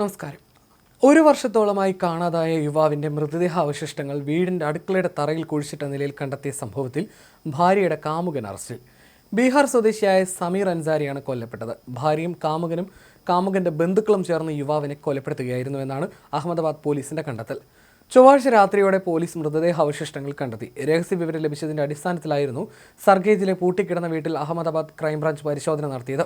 നമസ്കാരം. ഒരു വർഷത്തോളമായി കാണാതായ യുവാവിന്റെ മൃതദേഹ അവശിഷ്ടങ്ങൾ വീടിന്റെ അടുക്കളയുടെ തറയിൽ കുഴിച്ചിട്ട നിലയിൽ കണ്ടെത്തിയ സംഭവത്തിൽ ഭാര്യയുടെ കാമുകൻ അറസ്റ്റിൽ. ബീഹാർ സ്വദേശിയായ സമീർ അൻസാരിയാണ് കൊല്ലപ്പെട്ടത്. ഭാര്യയും കാമുകനും കാമുകന്റെ ബന്ധുക്കളും ചേർന്ന് യുവാവിനെ കൊലപ്പെടുത്തുകയായിരുന്നു എന്നാണ് അഹമ്മദാബാദ് പോലീസിന്റെ കണ്ടെത്തൽ. ചൊവ്വാഴ്ച രാത്രിയോടെ പോലീസ് മൃതദേഹ അവശിഷ്ടങ്ങൾ കണ്ടെത്തി. രഹസ്യ വിവരം ലഭിച്ചതിന്റെ അടിസ്ഥാനത്തിലായിരുന്നു സർഗേജിലെ പൂട്ടിക്കിടന്ന വീട്ടിൽ അഹമ്മദാബാദ് ക്രൈംബ്രാഞ്ച് പരിശോധന നടത്തിയത്.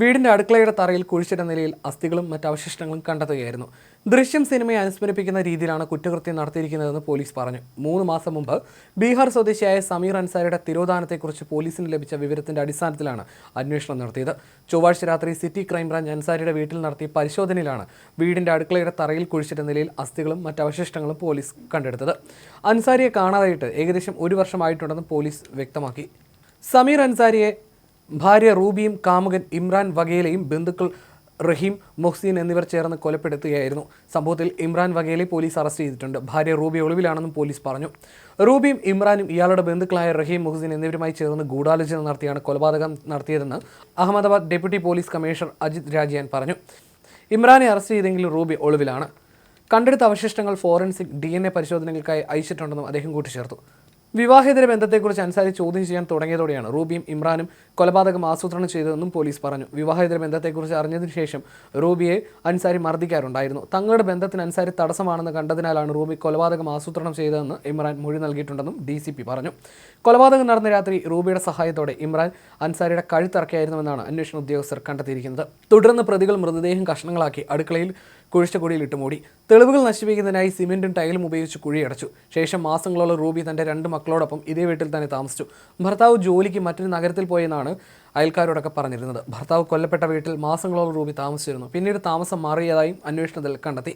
വീടിന്റെ അടുക്കളയുടെ തറയിൽ കുഴിച്ചിട്ട നിലയിൽ അസ്ഥികളും മറ്റ് അവശിഷ്ടങ്ങളും കണ്ടെത്തുകയായിരുന്നു. ദൃശ്യം സിനിമയെ അനുസ്മരിപ്പിക്കുന്ന രീതിയിലാണ് കുറ്റകൃത്യം നടത്തിയിരിക്കുന്നതെന്ന് പോലീസ് പറഞ്ഞു. മൂന്ന് മാസം മുമ്പ് ബീഹാർ സ്വദേശിയായ സമീർ അൻസാരിയുടെ തിരോധാനത്തെക്കുറിച്ച് പോലീസിന് ലഭിച്ച വിവരത്തിന്റെ അടിസ്ഥാനത്തിലാണ് അന്വേഷണം നടത്തിയത്. ചൊവ്വാഴ്ച രാത്രി സിറ്റി ക്രൈംബ്രാഞ്ച് അൻസാരിയുടെ വീട്ടിൽ നടത്തിയ പരിശോധനയിലാണ് വീടിന്റെ അടുക്കളയുടെ തറയിൽ കുഴിച്ചിട്ട നിലയിൽ അസ്ഥികളും മറ്റ് അവശിഷ്ടങ്ങളും പോലീസ് കണ്ടെടുത്തത്. അൻസാരിയെ കാണാതായിട്ട് ഏകദേശം ഒരു വർഷമായിട്ടുണ്ടെന്ന് പോലീസ് വ്യക്തമാക്കി. സമീർ അൻസാരിയെ ഭാര്യ റൂബിയും കാമുകൻ ഇമ്രാൻ വഗേലയും ബന്ധുക്കൾ റഹീം മൊഹ്സീൻ എന്നിവർ ചേർന്ന് കൊലപ്പെടുത്തുകയായിരുന്നു. സംഭവത്തിൽ ഇമ്രാൻ വഗേലെ പോലീസ് അറസ്റ്റ് ചെയ്തിട്ടുണ്ട്. ഭാര്യ റൂബി ഒളിവിലാണെന്നും പോലീസ് പറഞ്ഞു. റൂബിയും ഇമ്രാനും ഇയാളുടെ ബന്ധുക്കളായ റഹീം മുഹ്സീൻ എന്നിവരുമായി ചേർന്ന് ഗൂഢാലോചന നടത്തിയാണ് കൊലപാതകം നടത്തിയതെന്ന് Ahmedabad deputy police commissioner Ajit Rajiyan പറഞ്ഞു. ഇമ്രാനെ അറസ്റ്റ് ചെയ്തെങ്കിലും റൂബി ഒളിവിലാണ്. കണ്ടെടുത്ത അവശിഷ്ടങ്ങൾ ഫോറൻസിക് ഡി എൻ എ പരിശോധനകൾക്കായി അയച്ചിട്ടുണ്ടെന്നും അദ്ദേഹം കൂട്ടിച്ചേർത്തു. വിവാഹേതര ബന്ധത്തെക്കുറിച്ച് അൻസാരി ചോദ്യം ചെയ്യാൻ തുടങ്ങിയതോടെയാണ് റൂബിയും ഇമ്രാനും കൊലപാതകം ആസൂത്രണം ചെയ്തതെന്നും പോലീസ് പറഞ്ഞു. വിവാഹേതര ബന്ധത്തെക്കുറിച്ച് അറിഞ്ഞതിനു ശേഷം റൂബിയെ അൻസാരി മർദ്ദിക്കാറുണ്ടായിരുന്നു. തങ്ങളുടെ ബന്ധത്തിന് അൻസാരി തടസ്സമാണെന്ന് കണ്ടതിനാലാണ് റൂബി കൊലപാതകം ആസൂത്രണം ചെയ്തതെന്ന് ഇമ്രാൻ മൊഴി നൽകിയിട്ടുണ്ടെന്നും ഡി പറഞ്ഞു. കൊലപാതകം നടന്ന രാത്രി റൂബിയുടെ സഹായത്തോടെ ഇമ്രാൻ അൻസാരിയുടെ കഴുത്തിറക്കിയായിരുന്നുവെന്നാണ് അന്വേഷണ ഉദ്യോഗസ്ഥർ കണ്ടെത്തിയിരിക്കുന്നത്. തുടർന്ന് പ്രതികൾ മൃതദേഹം കഷ്ണങ്ങളാക്കി അടുക്കളയിൽ കുഴിച്ച കുഴിയിലിട്ട് മൂടി. തെളിവുകൾ നശിപ്പിക്കുന്നതിനായി സിമെന്റും ടൈലും ഉപയോഗിച്ച് കുഴി അടച്ചു. ശേഷം മാസങ്ങളോളം റൂബി തന്റെ രണ്ട് മക്കളോടൊപ്പം ഇതേ വീട്ടിൽ തന്നെ താമസിച്ചു. ഭർത്താവ് ജോലിക്ക് മറ്റൊരു നഗരത്തിൽ പോയെന്നാണ് അയൽക്കാരോടൊക്കെ പറഞ്ഞിരുന്നത്. ഭർത്താവ് കൊല്ലപ്പെട്ട വീട്ടിൽ മാസങ്ങളോളം റൂബി താമസിച്ചിരുന്നു. പിന്നീട് താമസം മാറിയതായും അന്വേഷണത്തിൽ കണ്ടെത്തി.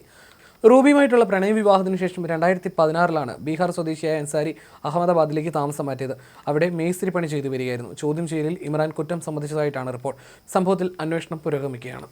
റൂബിയുമായിട്ടുള്ള പ്രണയവിവാഹത്തിന് ശേഷം രണ്ടായിരത്തി പതിനാറിലാണ് ബീഹാർ സ്വദേശിയായ അൻസാരി അഹമ്മദാബാദിലേക്ക് താമസം മാറ്റിയത്. അവിടെ മേസ്തിരി പണി ചെയ്തു വരികയായിരുന്നു. ചോദ്യം ചെയ്യലിൽ ഇമ്രാൻ കുറ്റം സംബന്ധിച്ചതായിട്ടാണ് റിപ്പോർട്ട്. സംഭവത്തിൽ അന്വേഷണം പുരോഗമിക്കുകയാണ്.